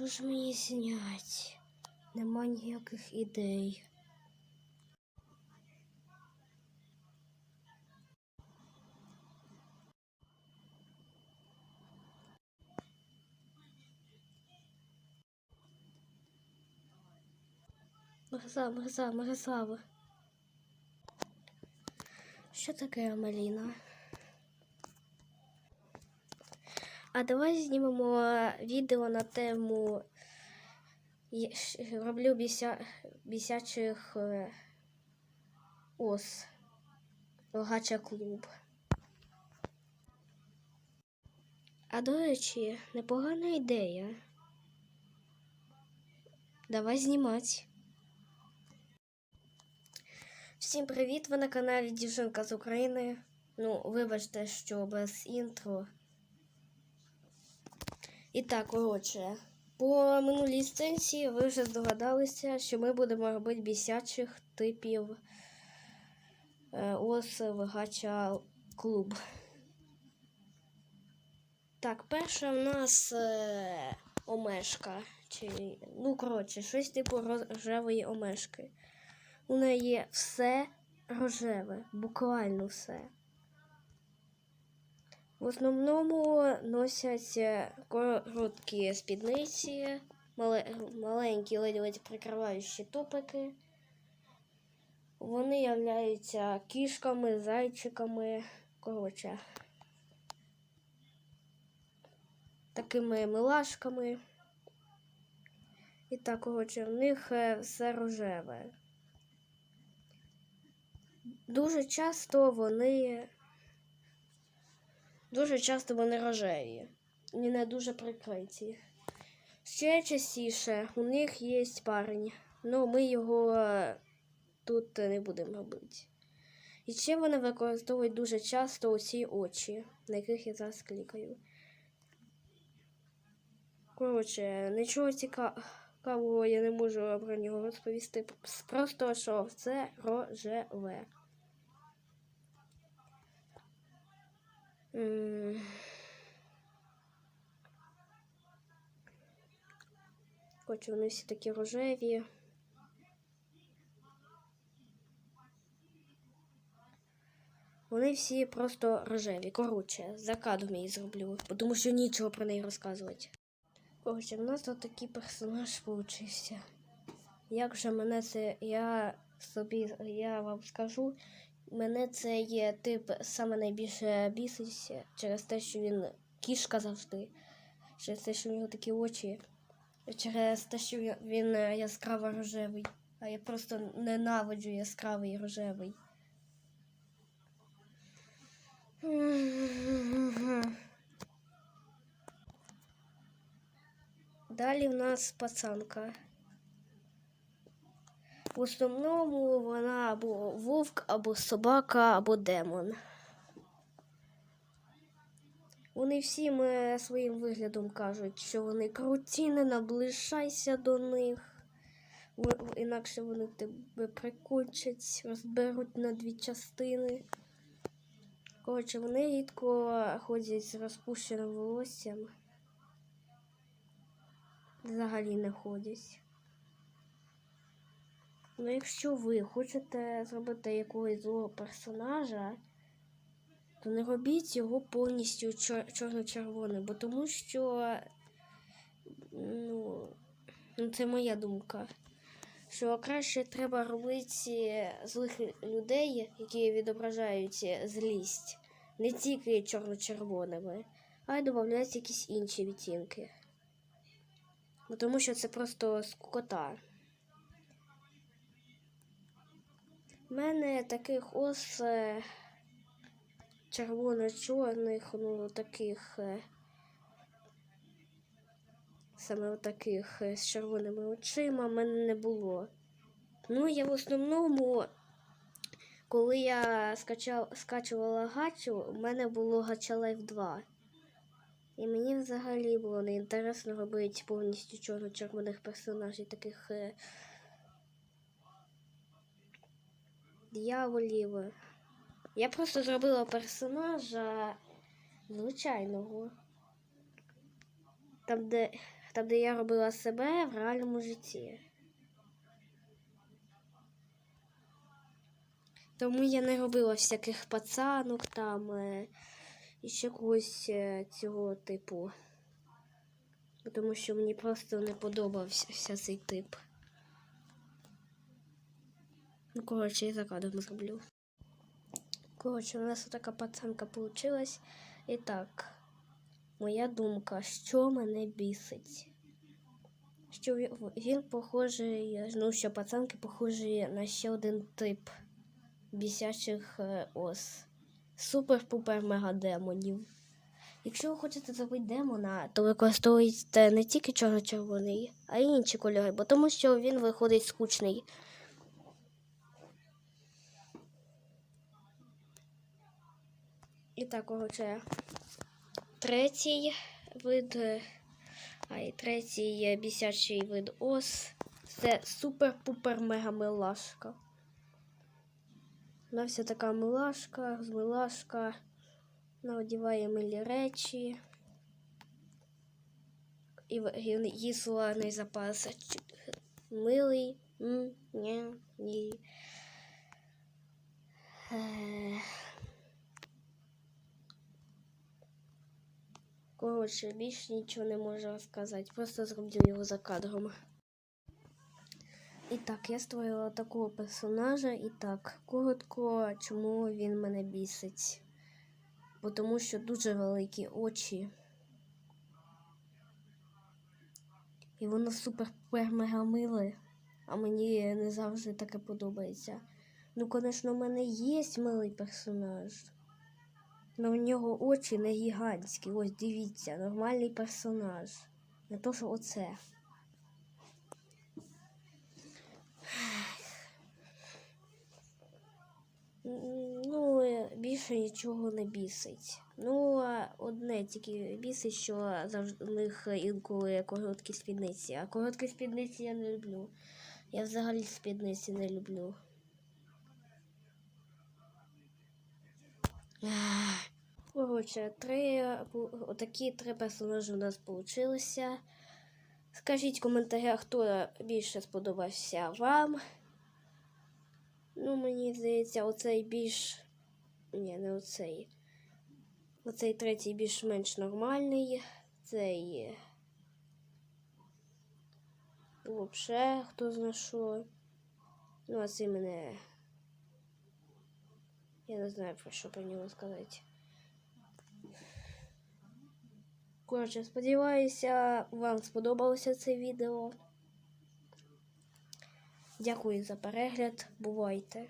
Що ж мені знять? Нема ніяких ідей. Мирза, Мирза, Мирзава. Що таке Амеліна? А давай знімемо відео на тему роблю біся... бісячих е, ос. Гача клуб. А до речі, непогана ідея. Давай знімати. Всім привіт! Ви на каналі Дівчинка з України. Ну, вибачте, що без інтро. І так, коротше, по минулій сценці ви вже здогадалися, що ми будемо робити бісячих типів е, ос вигача клуб. Так, перша в нас е, омешка. Чи, ну, коротше, щось типу рожевої омешки. У неї є все рожеве, буквально все. В основному носять е, короткі спідниці, маленькі ледь-ледь прикриваючі топики. Вони являються кішками, зайчиками, коротше, такими милашками. І так, коротше, в них е, все рожеве. Дуже часто вони Дуже часто вони рожеві і не дуже прикриті. Ще частіше у них є парень, але ми його е, тут не будемо робити. І ще вони використовують дуже часто оці очі, на яких я зараз клікаю. Коротше, нічого цікавого я не можу про нього розповісти. Просто що це рожеве. Коротше, вони всі такі рожеві. Вони всі просто рожеві. Коротше, закаду мій зроблю, тому що нічого про неї розказувати. Коротше, в нас тут такий персонаж получився. Як же мене це, я собі, я вам скажу, Мене це є тип саме найбільше бісить через те, що він кішка завжди, через те, що в нього такі очі, через те, що він- він е, яскраво рожевий. А я просто ненавиджу яскравий рожевий. Далі в нас пацанка. В основному вона або вовк, або собака, або демон. Вони всім е, своїм виглядом кажуть, що вони круті, не наближайся до них. Інакше вони тебе прикончать, розберуть на дві частини. Коротше, вони рідко ходять з розпущеним волоссям. Взагалі не ходять. Ну, якщо ви хочете зробити якогось злого персонажа, то не робіть його повністю чор- чорно-червоним, бо тому що ну, ну, це моя думка. Що краще треба робити злих людей, які відображають злість, не тільки чорно-червоними, а й додати якісь інші відтінки. Бо тому що це просто скукота. У мене таких ос е, червоно-чорних, ну таких е, саме таких з червоними очима в мене не було. Ну, я в основному, коли я скачав, скачувала гачу, у мене було гача Life 2. І мені взагалі було неінтересно робити повністю чорно-червоних персонажів, таких е, дьяволів. Я просто зробила персонажа звичайного. Там, де там, де я робила себе в реальному житті. Тому я не робила всяких пацанок там е, і ще когось е, цього типу. Тому що мені просто не подобався вся цей тип. Ну, коротше, я за кадром зроблю. Коротше, у нас така пацанка получилась. І так, моя думка, що мене бісить. Що він, похожий, ну, що пацанки похожі на ще один тип бісячих е, ос. Супер-пупер мега демонів. Якщо ви хочете зробити демона, то використовуйте не тільки чорно-червоний, а й інші кольори, бо тому що він виходить скучний. І так, коротше, третій вид, е, а і третій е, бісячий вид ос. Це супер-пупер мега милашка. Вона вся така милашка, милашка. Вона одіває милі речі. І її словарний запас милий. Ні, ні. Коротше, більше нічого не можу розказати. Просто зроблю його за кадром. І так, я створила такого персонажа. І так, коротко, чому він мене бісить. Бо тому що дуже великі очі. І воно супер мега а мені не завжди таке подобається. Ну, звісно, в мене є милий персонаж. Але в нього очі не гігантські. Ось дивіться, нормальний персонаж. Не то, що оце. Ну, більше нічого не бісить. Ну, одне тільки бісить, що завжди у них інколи короткі спідниці. А короткі спідниці я не люблю. Я взагалі спідниці не люблю. Коротше, три, отакі три персонажі у нас получилися. Скажіть в коментарях, хто більше сподобався вам. Ну, мені здається, оцей більш. Ні, не оцей. Оцей третій більш-менш нормальний. Цей. Вообще, хто зна що. Ну, а цей мене. Я не знаю, про що про нього сказати. Коротше, сподіваюся, вам сподобалося це відео. Дякую за перегляд. Бувайте!